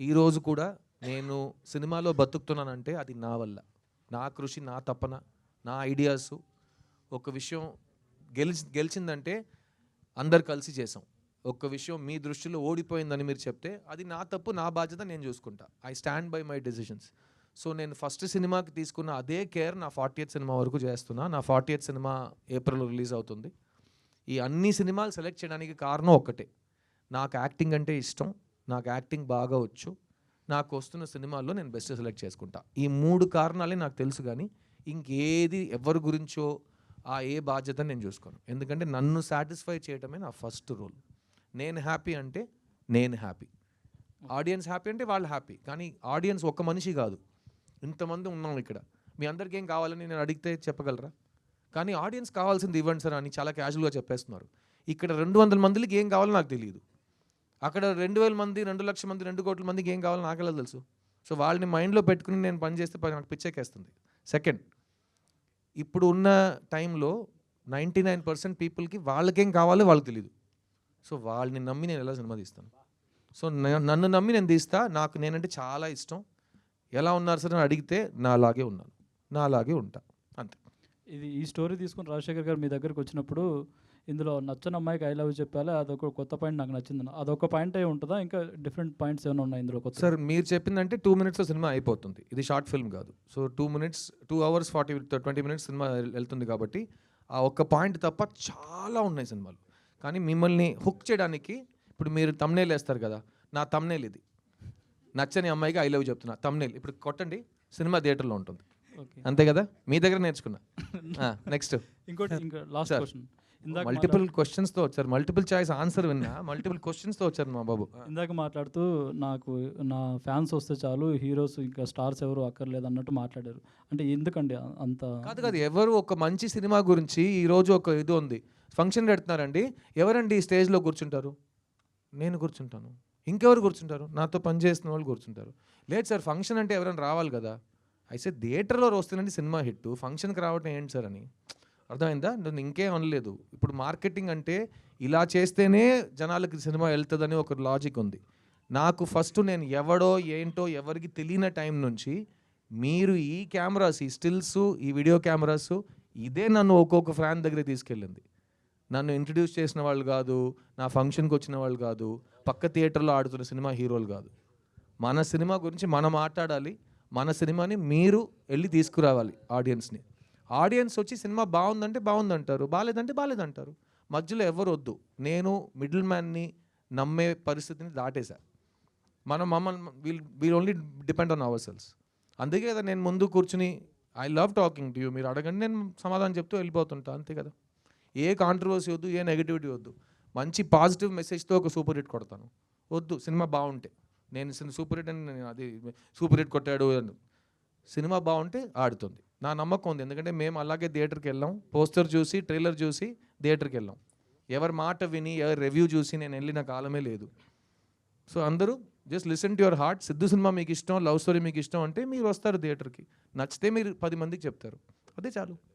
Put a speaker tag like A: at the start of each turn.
A: ఈరోజు కూడా నేను సినిమాలో బతుకుతున్నానంటే అది నా వల్ల. నా కృషి నా తపన నా ఐడియాస్. ఒక విషయం గెలిచి గెలిచిందంటే అందరు కలిసి చేసాం. ఒక్క విషయం మీ దృష్టిలో ఓడిపోయిందని మీరు చెప్తే అది నా తప్పు నా బాధ్యత నేను చూసుకుంటా. I stand by my decisions. So నేను ఫస్ట్ సినిమాకి తీసుకున్న అదే కేర్ నా ఫార్టీ సినిమా వరకు చేస్తున్నా. నా ఫార్టీ సినిమా ఏప్రిల్లో రిలీజ్ అవుతుంది. ఈ అన్ని సినిమాలు సెలెక్ట్ చేయడానికి కారణం ఒక్కటే. నాకు యాక్టింగ్ అంటే ఇష్టం. నాకు యాక్టింగ్ బాగా వచ్చు. నాకు వస్తున్న సినిమాల్లో నేను బెస్ట్ సెలెక్ట్ చేసుకుంటా. ఈ మూడు కారణాలే నాకు తెలుసు కానీ ఇంకేది ఎవరి గురించో ఆ ఏ బాధ్యత నేను చూసుకోను. ఎందుకంటే నన్ను సాటిస్ఫై చేయటమే నా ఫస్ట్ రోల్ నేను హ్యాపీ అంటే నేను హ్యాపీ ఆడియన్స్ హ్యాపీ అంటే వాళ్ళు హ్యాపీ కానీ ఆడియన్స్ ఒక్క మనిషి కాదు. ఇంతమంది ఉన్నాం ఇక్కడ. మీ అందరికీ ఏం కావాలని నేను అడిగితే చెప్పగలరా? కానీ ఆడియన్స్ కావాల్సింది ఇవ్వండి సార్ అని చాలా క్యాజువల్గా చెప్పేస్తున్నారు. ఇక్కడ రెండు వందల మందికి ఏం కావాలో నాకు తెలియదు. అక్కడ రెండు వేల మంది రెండు లక్షల మంది రెండు కోట్ల మందికి ఏం కావాలో నాకెలా తెలుసు? సో వాళ్ళని మైండ్లో పెట్టుకుని నేను పని చేస్తే నాకు పిచ్చెక్కేస్తుంది. సెకండ్ ఇప్పుడు ఉన్న టైంలో నైంటీ నైన్ పర్సెంట్ పీపుల్కి వాళ్ళకేం కావాలో వాళ్ళకి తెలియదు సో వాళ్ళని నమ్మి నేను ఎలా సినిమా తీస్తాను? సో నన్ను నమ్మి నేను తీస్తా నాకు నేనంటే చాలా ఇష్టం. ఎలా ఉన్నారు సార్ అని అడిగితే నాలాగే ఉన్నాను. నాలాగే ఉంటా. అంతే.
B: ఇది ఈ స్టోరీ తీసుకుని రాజశేఖర్ గారు మీ దగ్గరికి వచ్చినప్పుడు ఇందులో నచ్చని అమ్మాయికి ఐ లవ్ చెప్పాలి అదొక కొత్త పాయింట్ నాకు నచ్చింది. అదొక పాయింట్ అయి ఉంటుందా? ఇంకా డిఫరెంట్ పాయింట్స్ ఏమైనా ఉన్నాయి ఇందులో కొత్త
A: సార్ మీరు చెప్పిందంటే టూ మినిట్స్లో సినిమా అయిపోతుంది. ఇది షార్ట్ ఫిల్మ్ కాదు. So two minutes two hours forty twenty minutes cinema వెళ్తుంది కాబట్టి ఆ ఒక్క పాయింట్ తప్ప చాలా ఉన్నాయి సినిమాలు. కానీ మిమ్మల్ని హుక్ చేయడానికి ఇప్పుడు మీరు తమ్నేల్ వేస్తారు కదా నా తమ్నేల్ ఇది. నచ్చని అమ్మాయికి ఐ లవ్ చెప్తున్నా తమ్నేల్ ఇప్పుడు కొట్టండి సినిమా థియేటర్లో ఉంటుంది.
B: ఓకే.
A: అంతే కదా? మీ దగ్గర నేర్చుకున్నా. నెక్స్ట్
B: ఇంకోటి ఇంకా లాస్ట్. క్వశ్చన్ ఇందాక
A: మల్టిపుల్ క్వశ్చన్స్తో వచ్చారు. మల్టిపుల్ చాయిస్ ఆన్సర్ విన్నా. మల్టిపుల్ క్వశ్చన్స్తో వచ్చారు మా బాబు.
B: ఇందాక మాట్లాడుతూ నాకు నా ఫ్యాన్స్ వస్తే చాలు హీరోస్ ఇంకా స్టార్స్ ఎవరు అక్కర్లేదు అన్నట్టు మాట్లాడారు. అంటే ఎందుకండి అంత
A: కాదు కాదు ఎవరు ఒక మంచి సినిమా గురించి ఈ రోజు ఒక ఇది ఉంది. ఫంక్షన్ పెడుతున్నారండి. ఎవరండి ఈ స్టేజ్లో కూర్చుంటారు? నేను కూర్చుంటాను. ఇంకెవరు కూర్చుంటారు? నాతో పనిచేస్తున్న వాళ్ళు కూర్చుంటారు. లేదు సార్ ఫంక్షన్ అంటే ఎవరైనా రావాలి కదా. అయితే థియేటర్లో వస్తుందండి సినిమా హిట్ ఫంక్షన్కి రావటం ఏంటి సార్ అని. అర్థమైందా? నేను ఇంకేం అనలేదు. ఇప్పుడు మార్కెటింగ్ అంటే ఇలా చేస్తేనే జనాలకి సినిమా వెళ్తుందని ఒక లాజిక్ ఉంది. నాకు ఫస్ట్ నేను ఎవడో ఏంటో ఎవరికి తెలియని టైం నుంచి మీరు ఈ కెమెరాస్ ఈ స్టిల్స్ ఈ వీడియో కెమెరాస్ ఇదే నన్ను ఒక్కొక్క ఫ్యాన్ దగ్గర తీసుకెళ్ళింది. నన్ను ఇంట్రడ్యూస్ చేసిన వాళ్ళు కాదు నా ఫంక్షన్కి వచ్చిన వాళ్ళు కాదు పక్క థియేటర్లో ఆడుతున్న సినిమా హీరోలు కాదు. మన సినిమా గురించి మనం మాట్లాడాలి మన సినిమాని మీరు వెళ్ళి తీసుకురావాలి ఆడియన్స్ని. ఆడియన్స్ వచ్చి సినిమా బాగుందంటే బాగుందంటారు బాగాలేదంటే బాగాలేదంటారు మధ్యలో ఎవరు వద్దు. నేను మిడిల్ మ్యాన్ని నమ్మే పరిస్థితిని దాటేశా. మనం మమ్మల్ని we'll we'll only depend on our cells. అందుకే కదా నేను ముందు కూర్చుని I love talking to you మీరు అడగండి నేను సమాధానం చెప్తూ వెళ్ళిపోతుంటా అంతే కదా. ఏ కాంట్రవర్సీ వద్దు ఏ నెగిటివిటీ వద్దు. మంచి పాజిటివ్ మెసేజ్తో ఒక సూపర్ హిట్ కొడతాను. వద్దు సినిమా బాగుంటే. నేను సూపర్ హిట్ అని నేను అది సూపర్ హిట్ కొట్టాడు సినిమా బాగుంటే ఆడుతుంది. నా నమ్మకం ఉంది. ఎందుకంటే మేము అలాగే థియేటర్కి వెళ్ళాం. పోస్టర్ చూసి ట్రైలర్ చూసి థియేటర్కి వెళ్ళాం. ఎవరి మాట విని ఎవరి రివ్యూ చూసి నేను వెళ్ళిన కాలమే లేదు. సో అందరూ just listen to your heart Siddhu cinema మీకు ఇష్టం లవ్ స్టోరీ మీకు ఇష్టం అంటే మీరు వస్తారు థియేటర్కి. నచ్చితే మీరు పది మందికి చెప్తారు. అదే చాలు.